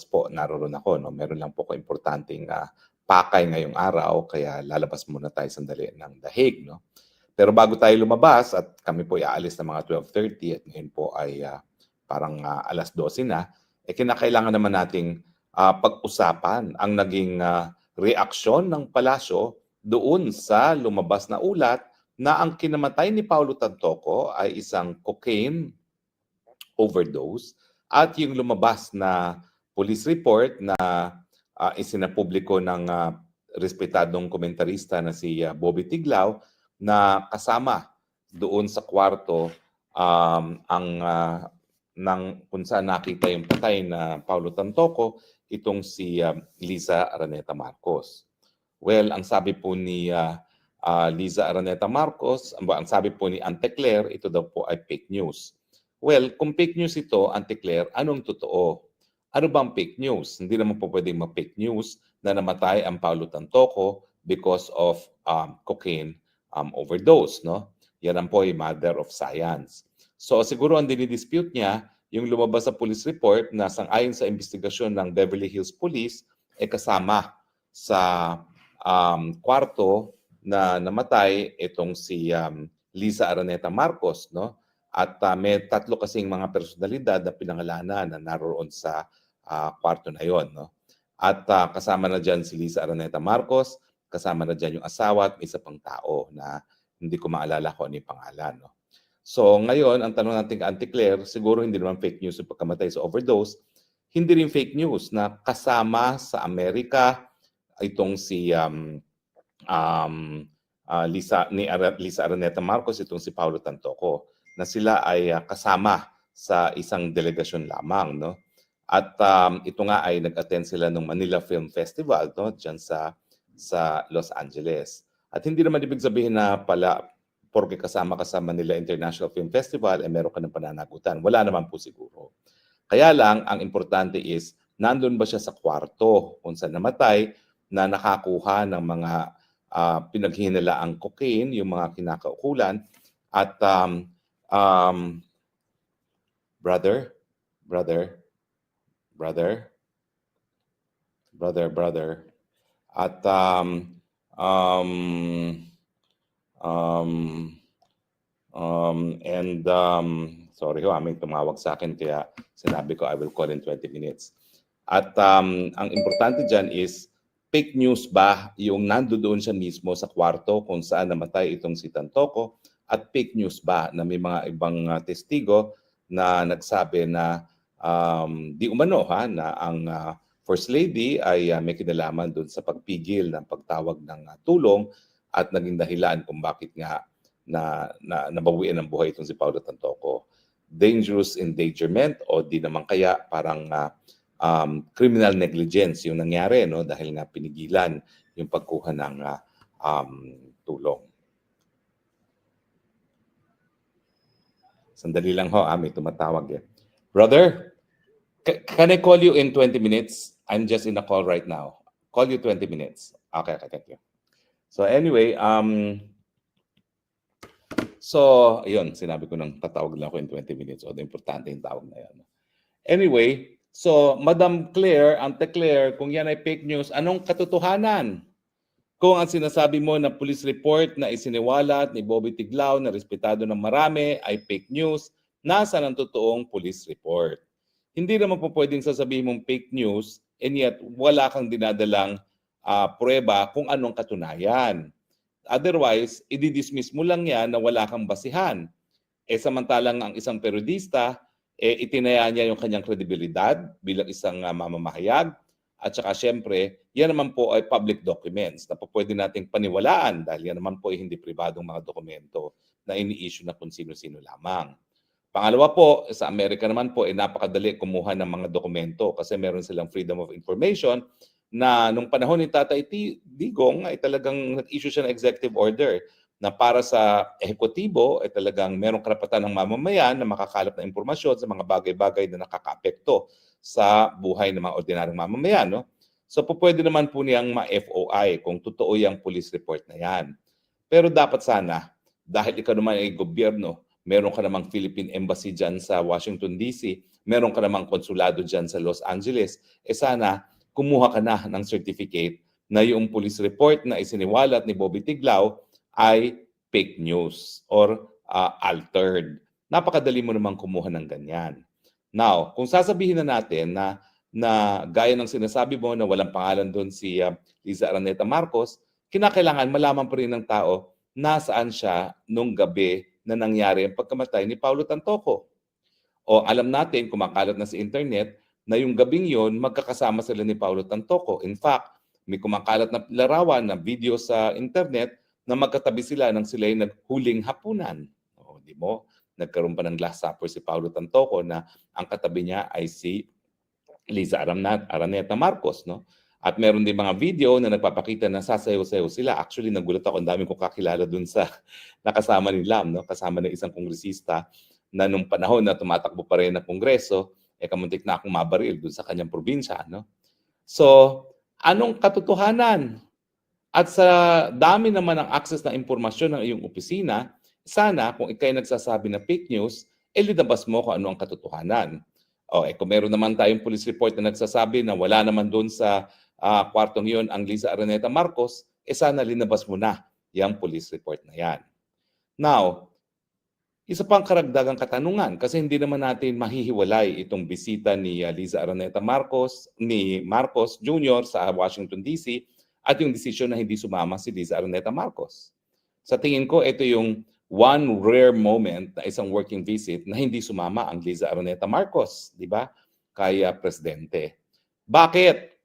lalabas po. Naroon ako. No? Meron lang po ko importanteng ah, pakay ngayong araw, kaya lalabas muna tayo sandali ng Hague. No? Pero bago tayo lumabas at kami po aalis ng mga 12.30 at ngayon po ay ah, parang ah, alas 12 na, eh kinakailangan naman nating ah, pag-usapan ang naging ah, reaksyon ng palasyo doon sa lumabas na ulat na ang kinamatay ni Paulo Tantoco ay isang cocaine overdose at yung lumabas na police report na uh, isinapubliko ng ah, respetadong komentarista na si ah, Bobby Tiglao na kasama doon sa kwarto um, ang ah, ng kung saan nakita yung patay na Paulo Tantoco itong si ah, Liza Araneta Marcos. Well, ang sabi po ni ah, ah, Liza Araneta Marcos, ang, sabi po ni Ante Claire, ito daw po ay fake news. Well, kung fake news ito, Ante Claire, anong totoo? Ano bang fake news? Hindi naman po pwedeng ma-fake news na namatay ang Paulo Tantoco because of um, cocaine um, overdose, no? Yan ang po ay mother of science. So siguro ang dinidispute niya, yung lumabas sa police report na sangayon sa investigasyon ng Beverly Hills Police, ay kasama sa um, kwarto na namatay itong si um, Lisa Araneta Marcos, no? At uh, may tatlo kasing mga personalidad na pinangalanan na naroon sa uh, kwarto na yon, no? At uh, kasama na diyan si Lisa Araneta Marcos, kasama na diyan yung asawa at isa pang tao na hindi ko maalala kung ano yung pangalan, no? So ngayon, ang tanong natin kay Auntie Claire, siguro hindi naman fake news yung pagkamatay sa overdose, hindi rin fake news na kasama sa Amerika itong si um, um, uh, Lisa, ni Ara, Lisa Araneta Marcos, itong si Paulo Tantoco, na sila ay uh, kasama sa isang delegasyon lamang. No? At um, ito nga ay nag-attend sila ng Manila Film Festival no? dyan sa, sa Los Angeles. At hindi naman ibig sabihin na pala porque kasama ka sa Manila International Film Festival, eh meron ka ng pananagutan. Wala naman po siguro. Kaya lang, ang importante is, nandun ba siya sa kwarto kung saan namatay na nakakuha ng mga uh, pinaghinalaang cocaine, yung mga kinakaukulan. At um, um, brother, brother, brother, brother, brother. At um, um, um, um, and um, sorry ho, aming tumawag sa akin kaya sinabi ko I will call in 20 minutes. At um, ang importante dyan is fake news ba yung nandoon siya mismo sa kwarto kung saan namatay itong si Tantoco at fake news ba na may mga ibang uh, testigo na nagsabi na um, di umano ha na ang uh, First Lady ay uh, may kinalaman doon sa pagpigil ng pagtawag ng uh, tulong at naging dahilan kung bakit nga na, na nabawian ng buhay itong si Paulo Tantoco. Dangerous endangerment o di naman kaya parang uh, um, criminal negligence yung nangyari no dahil nga pinigilan yung pagkuha ng uh, um, tulong. Sandali lang ho, ah, may tumatawag eh. Brother, can I call you in 20 minutes? I'm just in a call right now. Call you 20 minutes. Okay, okay, thank you. So anyway, um, so, ayun, sinabi ko nang tatawag lang ako in 20 minutes. O, importante yung tawag na yan. Anyway, so, Madam Claire, Ante Claire, kung yan ay fake news, anong katotohanan? Kung ang sinasabi mo na police report na isiniwalat ni Bobby Tiglao na respetado ng marami ay fake news, nasa ang totoong police report? Hindi naman po pwedeng sasabihin mong fake news and yet wala kang dinadalang uh, prueba kung anong katunayan. Otherwise, i-dismiss mo lang yan na wala kang basihan. Eh samantalang ang isang periodista, eh, itinaya niya yung kanyang kredibilidad bilang isang uh, mamamahayag. At saka syempre, yan naman po ay public documents na po pwede nating paniwalaan dahil yan naman po ay hindi pribadong mga dokumento na ini-issue na kung sino-sino lamang. Pangalawa po, sa Amerika naman po, eh, napakadali kumuha ng mga dokumento kasi meron silang freedom of information na nung panahon ni Tatay Digong ay talagang nag-issue siya ng executive order na para sa ehekutibo ay talagang merong karapatan ng mamamayan na makakalap ng impormasyon sa mga bagay-bagay na nakakaapekto sa buhay ng mga ordinaryong mamamayan. No? So po pwede naman po niyang ma-FOI kung totoo yung police report na yan. Pero dapat sana, dahil ikaw naman ay gobyerno, meron ka namang Philippine Embassy dyan sa Washington DC meron ka namang konsulado dyan sa Los Angeles, eh sana kumuha ka na ng certificate na yung police report na isiniwalat ni Bobby Tiglao ay fake news or uh, altered. Napakadali mo namang kumuha ng ganyan. Now, kung sasabihin na natin na na gaya ng sinasabi mo na walang pangalan doon si uh, Liza Araneta Marcos, kinakailangan malaman pa rin ng tao nasaan siya nung gabi na nangyari ang pagkamatay ni Paulo Tantoco. O alam natin, kumakalat na sa internet, na yung gabing yon magkakasama sila ni Paulo Tantoco. In fact, may kumakalat na larawan na video sa internet na magkatabi sila nang sila ay naghuling hapunan. O, di mo? Nagkaroon pa ng last supper si Paulo Tantoco na ang katabi niya ay si Liza Araneta, Araneta Marcos. No? At meron din mga video na nagpapakita na sasayaw-sayaw sila. Actually, nagulat ako. Ang dami kong kakilala dun sa nakasama ni Lam. No? Kasama ng isang kongresista na nung panahon na tumatakbo pa rin na kongreso, eh kamuntik na akong mabaril dun sa kanyang probinsya. No? So, anong katotohanan? At sa dami naman ng access na impormasyon ng iyong opisina, sana kung ikay nagsasabi na fake news, eh linabas mo kung ano ang katotohanan. O, eh, kung meron naman tayong police report na nagsasabi na wala naman doon sa uh, kwartong yun ang Liza Araneta Marcos, eh sana linabas mo na yung police report na yan. Now, isa pang karagdagang katanungan kasi hindi naman natin mahihiwalay itong bisita ni uh, Liza Araneta Marcos, ni Marcos Jr. sa Washington DC at yung desisyon na hindi sumama si Liza Araneta Marcos. Sa tingin ko, ito yung one rare moment na isang working visit na hindi sumama ang Liza Araneta Marcos, di ba? Kaya presidente. Bakit?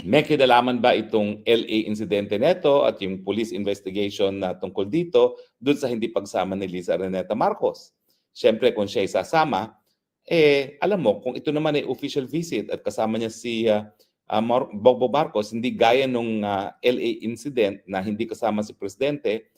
May kinalaman ba itong LA insidente neto at yung police investigation na tungkol dito doon sa hindi pagsama ni Liza Araneta Marcos? Siyempre, kung siya ay sasama, eh, alam mo, kung ito naman ay official visit at kasama niya si uh, uh, Bobo Marcos, hindi gaya nung uh, LA incident na hindi kasama si Presidente,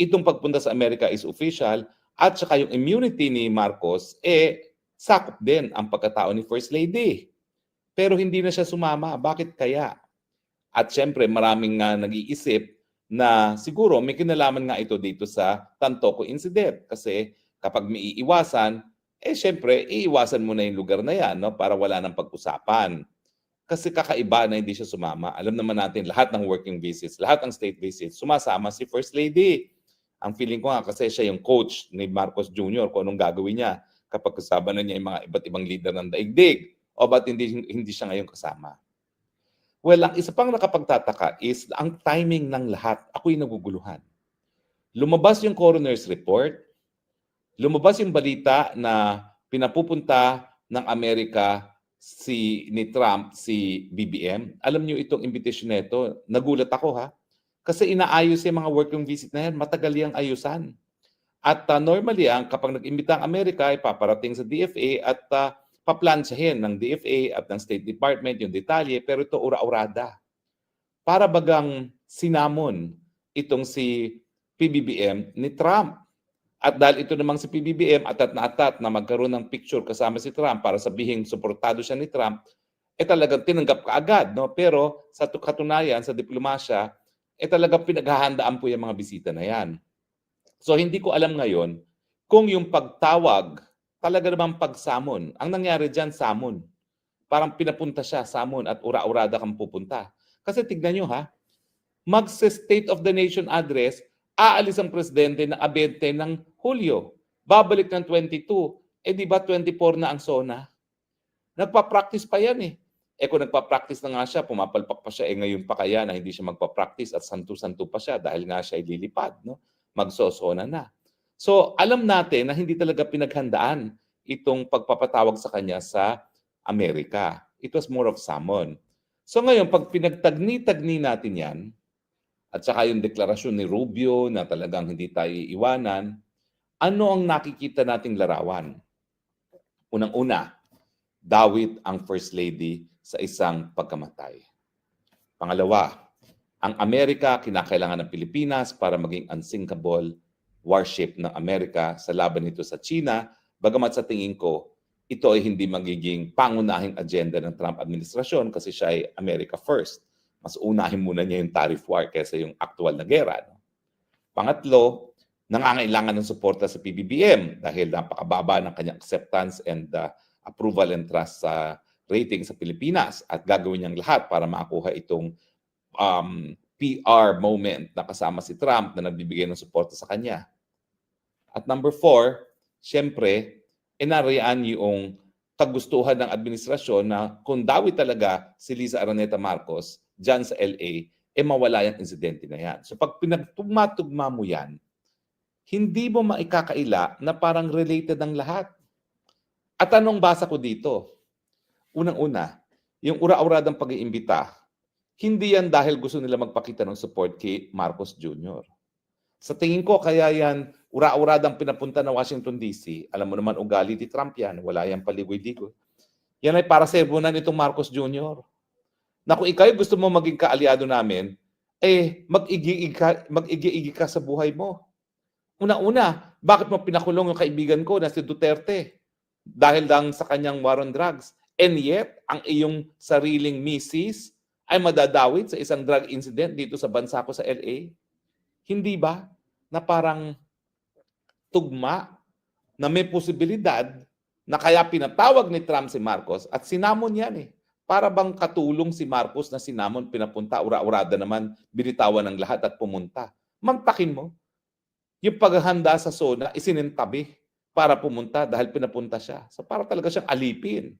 itong pagpunta sa Amerika is official at saka yung immunity ni Marcos, eh, sakop din ang pagkatao ni First Lady. Pero hindi na siya sumama. Bakit kaya? At syempre, maraming nga nag-iisip na siguro may kinalaman nga ito dito sa Tantoco incident. Kasi kapag may iiwasan, eh syempre, iiwasan mo na yung lugar na yan no? para wala nang pag-usapan. Kasi kakaiba na hindi siya sumama. Alam naman natin, lahat ng working visits, lahat ng state visits, sumasama si First Lady. Ang feeling ko nga kasi siya yung coach ni Marcos Jr. kung anong gagawin niya kapag kasama na niya yung mga iba't ibang leader ng daigdig. O ba't hindi, hindi siya ngayon kasama? Well, ang isa pang nakapagtataka is ang timing ng lahat. Ako'y naguguluhan. Lumabas yung coroner's report. Lumabas yung balita na pinapupunta ng Amerika si ni Trump si BBM. Alam niyo itong invitation nito, nagulat ako ha. Kasi inaayos yung mga working visit na yan, matagal yung ayusan. At uh, normally, ang kapag nag-imbita ang Amerika, ay paparating sa DFA at uh, paplansyahin ng DFA at ng State Department yung detalye, pero ito ura-urada. Para bagang sinamon itong si PBBM ni Trump. At dahil ito namang si PBBM atat na atat na magkaroon ng picture kasama si Trump para sabihin suportado siya ni Trump, eh talagang tinanggap ka agad. No? Pero sa katunayan, sa diplomasya, eh talagang pinaghahandaan po yung mga bisita na yan. So hindi ko alam ngayon kung yung pagtawag talaga namang pagsamon. Ang nangyari dyan, samon. Parang pinapunta siya, samon, at ura-urada kang pupunta. Kasi tignan nyo ha, mag-State of the Nation address, aalis ang presidente na abente ng Hulyo. Babalik ng 22. Eh di ba 24 na ang SONA? Nagpa-practice pa yan eh. Eh kung nagpa-practice na nga siya, pumapalpak pa siya, eh ngayon pa kaya na hindi siya magpa-practice at santo-santo pa siya dahil nga siya ay lilipad, no? magsosona na. So alam natin na hindi talaga pinaghandaan itong pagpapatawag sa kanya sa Amerika. It was more of summon. So ngayon, pag pinagtagni-tagni natin yan, at saka yung deklarasyon ni Rubio na talagang hindi tayo iiwanan, ano ang nakikita nating larawan? Unang-una, dawit ang First Lady sa isang pagkamatay. Pangalawa, ang Amerika kinakailangan ng Pilipinas para maging unsinkable warship ng Amerika sa laban nito sa China, bagamat sa tingin ko, ito ay hindi magiging pangunahing agenda ng Trump administrasyon kasi siya ay America first. Mas unahin muna niya yung tariff war kaysa yung actual na gera. No? Pangatlo, nangangailangan ng suporta sa PBBM dahil napakababa ng kanyang acceptance and uh, approval and trust sa rating sa Pilipinas at gagawin niyang lahat para makakuha itong um, PR moment na kasama si Trump na nagbibigay ng suporta sa kanya. At number four, siyempre, inarian yung kagustuhan ng administrasyon na kung dawi talaga si Liza Araneta Marcos dyan sa LA, eh mawala yung insidente na yan. So pag pinagtugma-tugma mo yan, hindi mo maikakaila na parang related ang lahat. At anong basa ko dito? Unang-una, yung ura-uradang pag-iimbita, hindi yan dahil gusto nila magpakita ng support kay Marcos Jr. Sa tingin ko, kaya yan ura-uradang pinapunta ng Washington DC. Alam mo naman, ugali ni Trump yan. Wala yan paligoy-ligoy. Yan ay para sermonan itong Marcos Jr. Na kung ikaw gusto mo maging kaalyado namin, eh, mag-igi-igi ka, mag-igi-igi ka sa buhay mo. Una-una, bakit mo pinakulong yung kaibigan ko na si Duterte? Dahil lang sa kanyang war on drugs. And yet, ang iyong sariling misis ay madadawit sa isang drug incident dito sa bansa ko sa LA? Hindi ba na parang tugma na may posibilidad na kaya pinatawag ni Trump si Marcos at sinamon yan eh. Para bang katulong si Marcos na sinamon, pinapunta, ura-urada naman, binitawan ng lahat at pumunta. Mantakin mo. Yung paghahanda sa SONA, isinintabi para pumunta dahil pinapunta siya. So para talaga siyang alipin.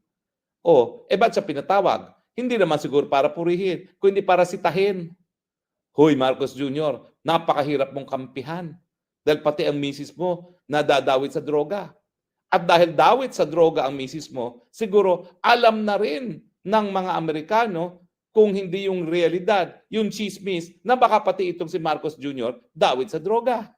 O, eh ba't siya pinatawag? Hindi naman siguro para purihin, kundi para sitahin. Hoy Marcos Jr., napakahirap mong kampihan. Dahil pati ang misis mo nadadawit sa droga. At dahil dawit sa droga ang misis mo, siguro alam na rin ng mga Amerikano kung hindi yung realidad, yung chismis na baka pati itong si Marcos Jr. dawit sa droga.